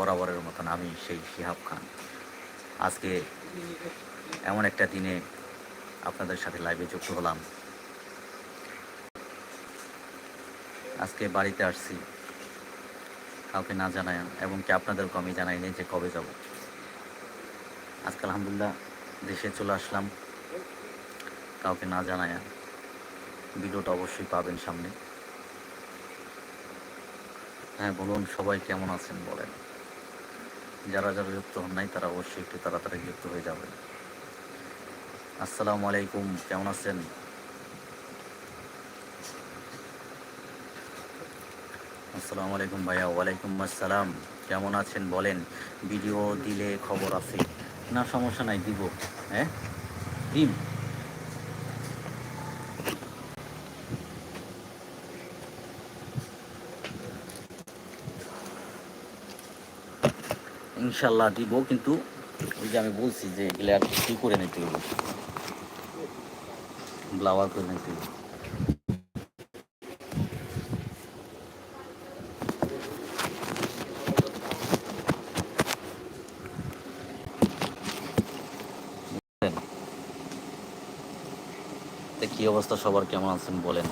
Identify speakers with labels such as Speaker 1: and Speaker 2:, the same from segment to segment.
Speaker 1: বরাবরের মতন আমি সেই শিহাব খান। আজকে এমন একটা দিনে আপনাদের সাথে লাইভে যুক্ত হলাম। আজকে বাড়িতে আসছি। কাউকে না জানায় এবং কি আপনাদেরকে আমি জানাইনি যে কবে যাব। আজকে আলহামদুলিল্লাহ দেশে চলে আসলাম। কাউকে না জানায় ভিডিওটা অবশ্যই পাবেন সামনে। হ্যাঁ বলুন সবাই কেমন আছেন বলেন। যারা যারা যুক্ত হন নাই, তারা অবশ্যই একটু তাড়াতাড়ি যুক্ত হয়ে যাবে আসসালামু আলাইকুম, কেমন আছেন? আসসালামু আলাইকুম ভাইয়া, ওয়ালাইকুম আসসালাম। কেমন আছেন বলেন? ভিডিও দিলে খবর আছে। না, সমস্যা নাই, দিব। হ্যাঁ? দিন ইনশাল্লাহ দিব, কিন্তু ওই যে আমি বলছি যে এগুলো আর কি করে নিতে হবে ব্লাওয়ার করে নিতে হবে? কি অবস্থা? সবার কেমন আছেন বলেন।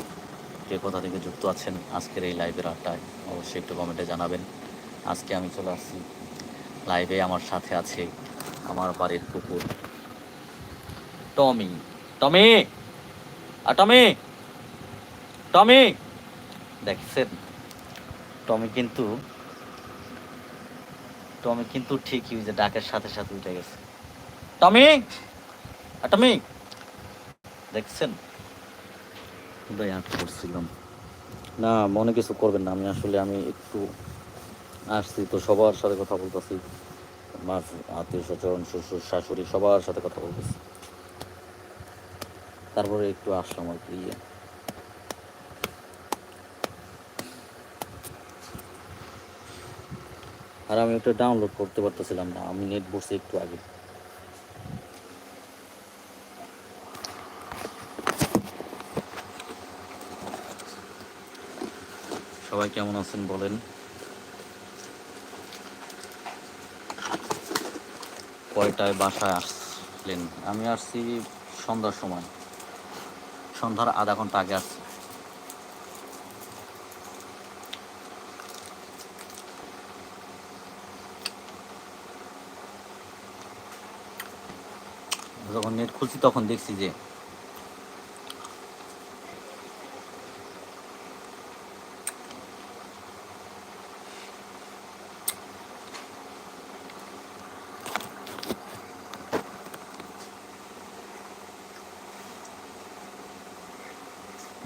Speaker 1: কে কোথা থেকে যুক্ত আছেন? আজকের এই লাইভের আড্ডায় অবশ্যই একটু কমেন্টে জানাবেন। আজকে আমি চলে আসছি লাইভে আমার সাথে আছে আমার বাড়ির কুকুর। টমি। টমি! আর টমি! টমি! দেখছেন টমি কিন্তু টমি কিন্তু ঠিকই যে ডাকের সাথে সাথে উঠে গেছে। টমি! আর টমি! দেখছেন আট করছিলাম না, মনে কিছু করবেন না। আমি আসলে, আমি একটু আসছি, তো সবার সাথে কথা বলতেছি। আত্মীয় স্বজন, শ্বশুর, শাশুড়ি সবার সাথে কথা বলতেছি। তারপরে একটু আসলাম আর কি ইয়ে। আর আমি ওটা ডাউনলোড করতে পারতেছিলাম না, আমি নেট বসে একটু আগে। সবাই কেমন আছেন বলেন? কয়টায় বাসায় আসলেন আমি আসছি সন্ধ্যার সময়। সন্ধ্যার আধা ঘণ্টা আগে আসছি। যখন নেট খুলছি তখন দেখছি যে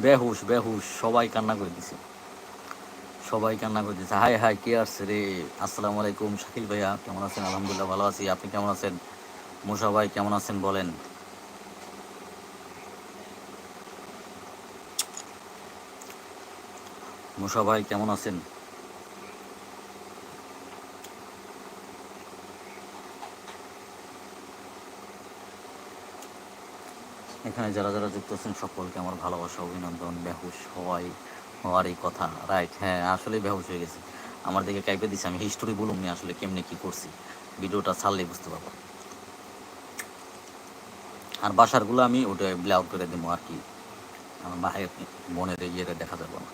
Speaker 1: বেহুশ বেহুশ, সবাই কান্না করে দিছে। সবাই কান্না করে দিছে। হাই হাই কে আসছে রে? আসসালামু আলাইকুম, শাকিল ভাইয়া, কেমন আছেন? আলহামদুলিল্লাহ ভালো আছি। আপনি কেমন আছেন? মুসা ভাই, কেমন আছেন বলেন। মুসা ভাই, কেমন আছেন? এখানে যারা যারা যুক্ত আছেন, সকলকে আমার ভালোবাসা, অভিনন্দন। বেহুশ হওয়াই, হওয়ারই কথা। রাইট হ্যাঁ আসলে বেহুশ হয়ে গেছে। আমার দিকে কাইপে দিছে, আমি হিস্টোরি বলুন নি আসলে কেমনে কি করছি। ভিডিওটা ছাড়লেই বুঝতে পারব। আর বাসারগুলো আমি ওটা ব্লাউট করে দেবো আর কি। আমার বাহের বোনের ইয়েটা দেখা যাবে না।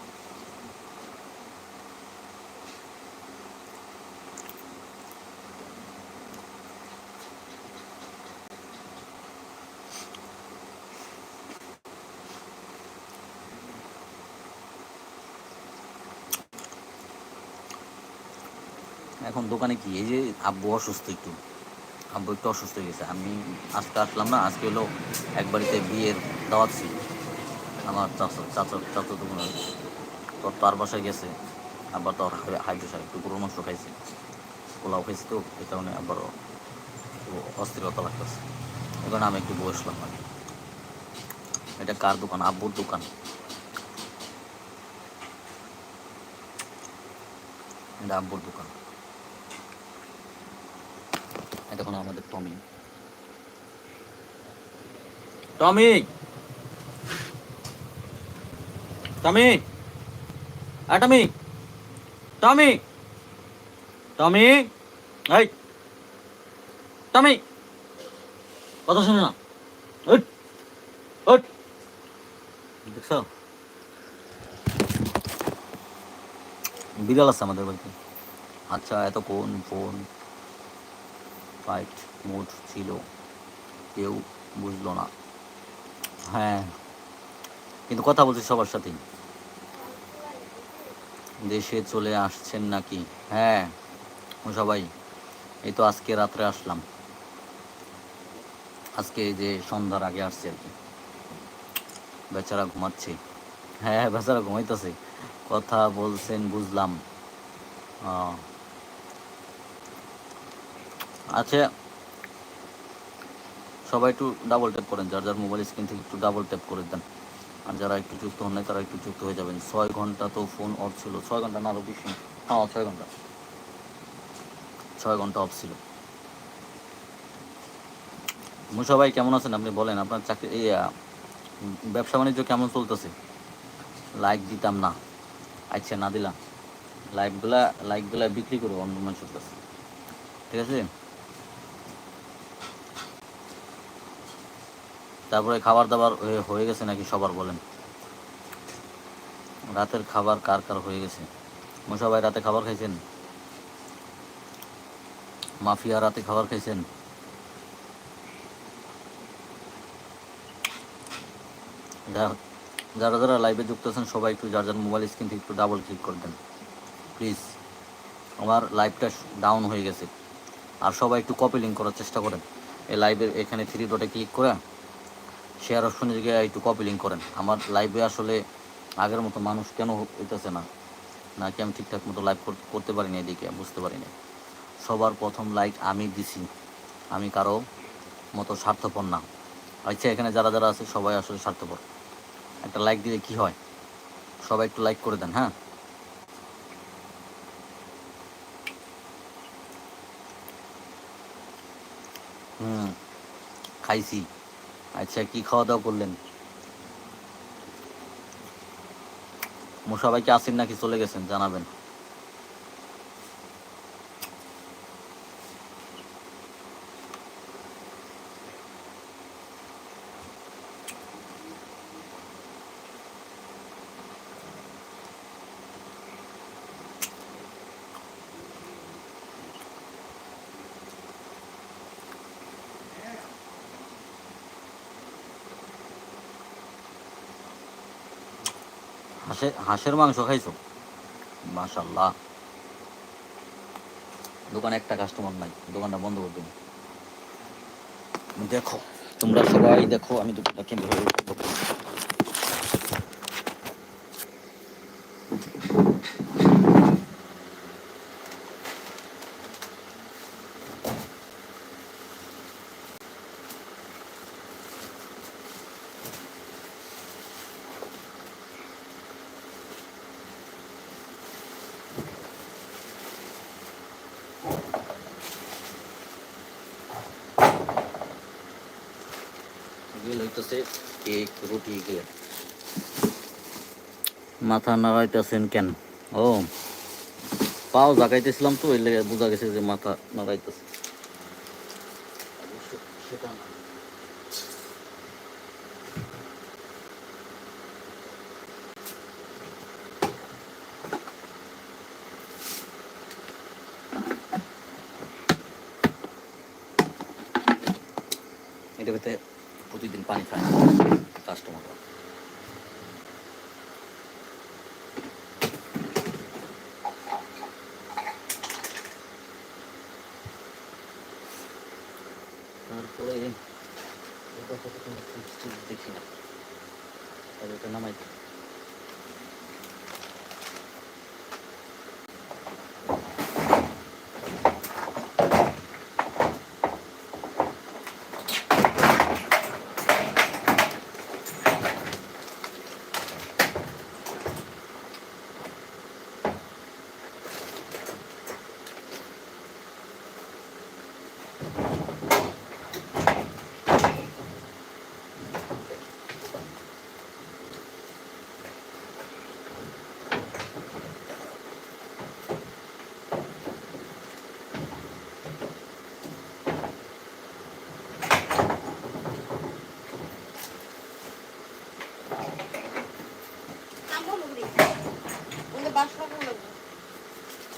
Speaker 1: এখন দোকানে কি? এই যে আব্বু অসুস্থ একটু। আব্বু একটু অসুস্থ হয়ে গেছে। আমি আজকে আসলাম না, আজকে হলো এক বাড়িতে বিয়ের দাওয়াত ছিল। আমার চাচা চাচা চাচা তো তোর তার বাসায় গেছে। আবার তোর হাই প্রেশার একটু গরুর মাংস খাইছে। পোলাও খাইছে তো, এই কারণে আবার অস্থিরতা লাগতেছে। এই কারণে আমি একটু বসলাম আর এটা কার দোকান? আব্বুর দোকান। এটা আব্বুর দোকান। এটা কোনো আমাদের Tommy. Tommy! Tommy! Tommy! Tommy! Tommy! এই! টমি! কথা শুনে না। দেখছ? বিড়াল আছে আমাদের বাড়িতে। আচ্ছা এতক্ষণ ফোন ফাইট মুড ছিল। কেউ বুঝলো না। হ্যাঁ কিন্তু কথা বলছি সবার সাথেই। দেশে চলে আসছেন নাকি? হ্যাঁ সবাই। এই তো আজকে রাত্রে আসলাম। আজকে যে সন্ধ্যার আগে আসছে আর কি। বেচারা ঘুমাচ্ছে। হ্যাঁ বেচারা ঘুমাইতেছে। কথা বলছেন, বুঝলাম। আচ্ছা সবাই একটু ডাবল ট্যাপ করেন, যার যার মোবাইল স্ক্রিন থেকে একটু ডাবল ট্যাপ করে দেন। আর যারা একটু যুক্ত হন নাই, তারা একটু যুক্ত হয়ে যাবেন। ছয় ঘণ্টা তো ফোন অফ ছিল। ছয় ঘণ্টা না, আরও বেশি হ্যাঁ ছয় ঘণ্টা। ছয় ঘণ্টা অফ ছিল। মুসা ভাই, কেমন আছেন? আপনি বলেন, আপনার চাকরি, এই ব্যবসা বাণিজ্য কেমন চলতেছে? লাইক দিতাম না। আচ্ছা না দিলাম। লাইকগুলা লাইকগুলা বিক্রি করব অন্য মানুষের কাছে। ঠিক আছে? তারপরে খাবার দাবার হয়ে- গেছে নাকি সবার বলেন? রাতের খাবার কার কার হয়ে গেছে? মশা ভাই রাতে খাবার খাইছেন? মাফিয়া রাতে খাবার খাইছেন? যারা যারা লাইভে যুক্ত আছেন, সবাই একটু যার যার মোবাইল স্ক্রিন থেকে একটু ডাবল ক্লিক করে দেন। প্লিজ আমার লাইভটা ডাউন হয়ে গেছে। আর সবাই একটু কপি লিঙ্ক করার চেষ্টা করেন। এই লাইভের এখানে থ্রি ডটে ক্লিক করে শেয়ার অপশনে গিয়ে একটু কপি লিঙ্ক করেন। আমার লাইভে আসলে আগের মতো মানুষ কেন হইতেছে না? নাকি আমি ঠিকঠাক মতো লাইভ করতে পারি পারিনি এদিকে? বুঝতে পারি পারিনি সবার প্রথম লাইক আমি দিছি। আমি কারও মতো স্বার্থপর না। আচ্ছা এখানে যারা যারা আছে, সবাই আসলে স্বার্থপর। একটা লাইক দিলে কি হয়? সবাই একটু লাইক করে দেন হ্যাঁ? হুম, খাইছি। আচ্ছা কি খাওয়া দাওয়া করলেন সবাইকে আসেন নাকি চলে গেছেন? জানাবেন। হাঁসের হাঁসের মাংস খাইছো? মাশাল্লাহ দোকানে একটা কাস্টমার নাই, দোকানটা বন্ধ করে দেবো দেখো, তোমরা সবাই দেখো, আমি দোকানটা কেমন কেক রুটি এগুলো মাথা নাড়াইতেছেন কেন? ও, পাও জাগাইতেছিলাম তো ওই লেগে বোঝা গেছে যে মাথা নাড়াইতেছে।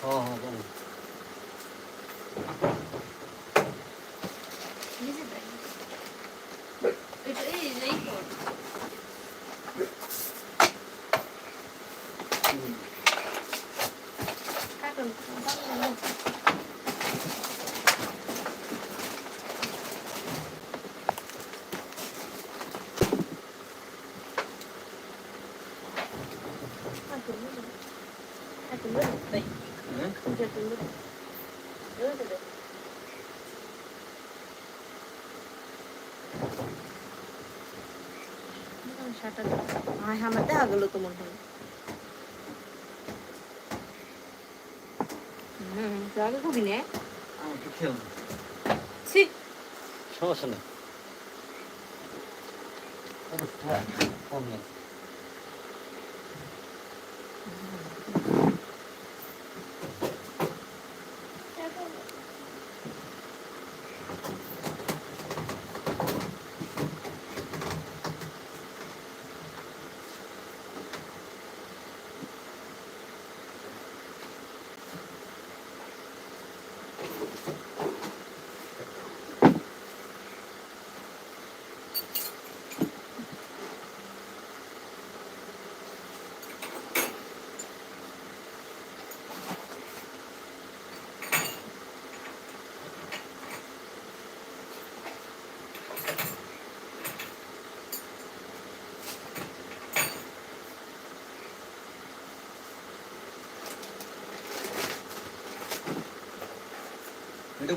Speaker 1: 好好好
Speaker 2: আমার দেখা গেল তো মনে হয় হুম। আগে খুবই নে
Speaker 1: সমস্যা নেই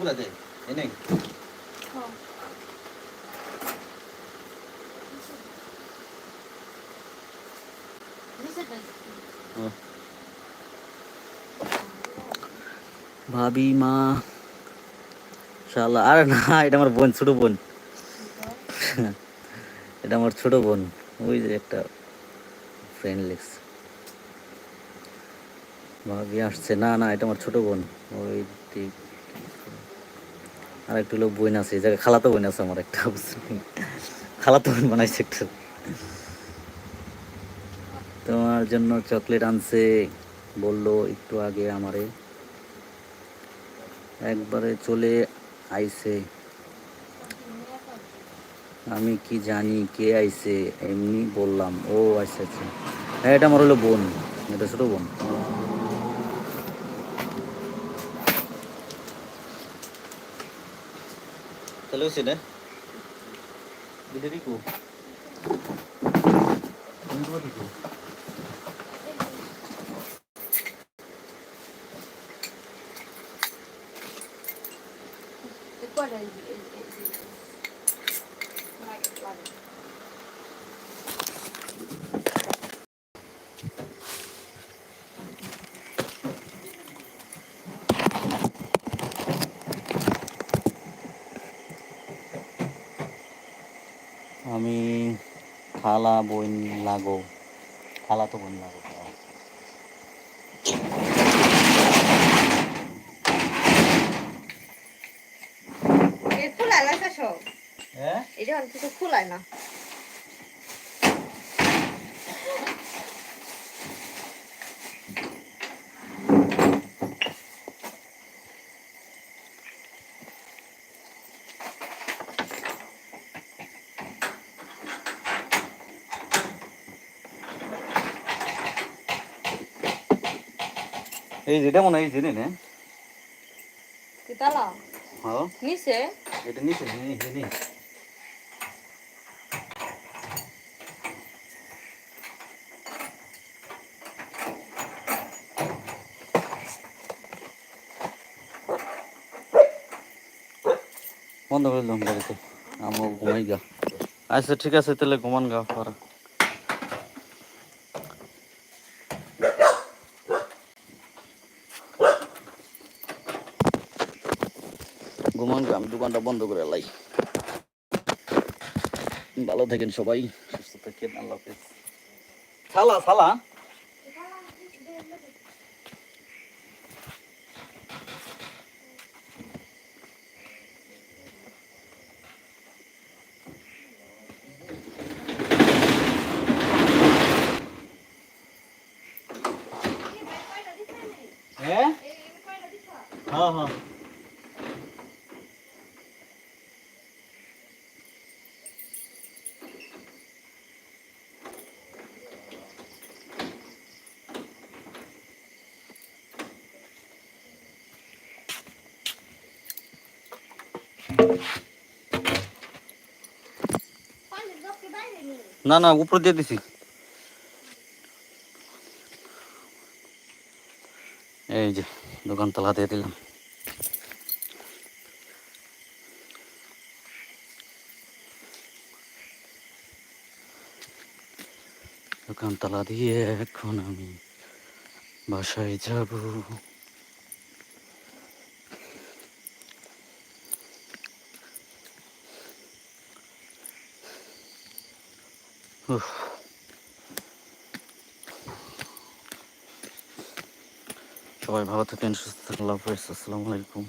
Speaker 1: গুলা ভাবি মা শালা আরে না, এটা আমার বোন, ছোট বোন। এটা আমার ছোট বোন। ওই যে একটা ফ্রেন্ড লিখস ভাবি আসছে। না না, এটা আমার ছোট বোন। ওই ঠিক আর একটু লোক বোন আছে জায়গায় খালাতো বোন আছে আমার একটা? খালাতো বোন বানাইছে একটা। তোমার জন্য চকলেট আনছে, বলল একটু আগে আমারে। একবারে চলে আইছে। আমি কি জানি কে আইছে, এমনি বললাম, ও আচ্ছা আচ্ছা। হ্যাঁ এটা আমার হলো বোন, এটা ছোট বোন। তাহলে হচ্ছে না বিদেরি কো আমি খালা বোন লাগো খালা তো বোন লাগো
Speaker 2: খোলায়
Speaker 1: হ্যাঁ?
Speaker 2: খোলায় না।
Speaker 1: এই যেটা মনে হয় জেনে নে হ্যাঁ।
Speaker 2: নিচে?
Speaker 1: এটা নিচে জেনে জেনে বন্ধ করে দিলাম বাড়িতে আমার ঘুমাই গা। আচ্ছা ঠিক আছে তাহলে ঘুমান গা পরে। আমি দোকানটা বন্ধ করে লাই। ভালো থাকেন সবাই সুস্থ থাকেন আল্লাহ হাফেজ। সালা সালা। না না, উপর দিয়ে দিছি। এই যে, দোকান তালা দিয়ে দিলাম। দোকান তালা দিয়ে এখন আমি বাসায় যাব। উফ। সবাই ভালো থাকেন সুস্থ থাকেন আল্লাহ হাফেজ আসসালামু আলাইকুম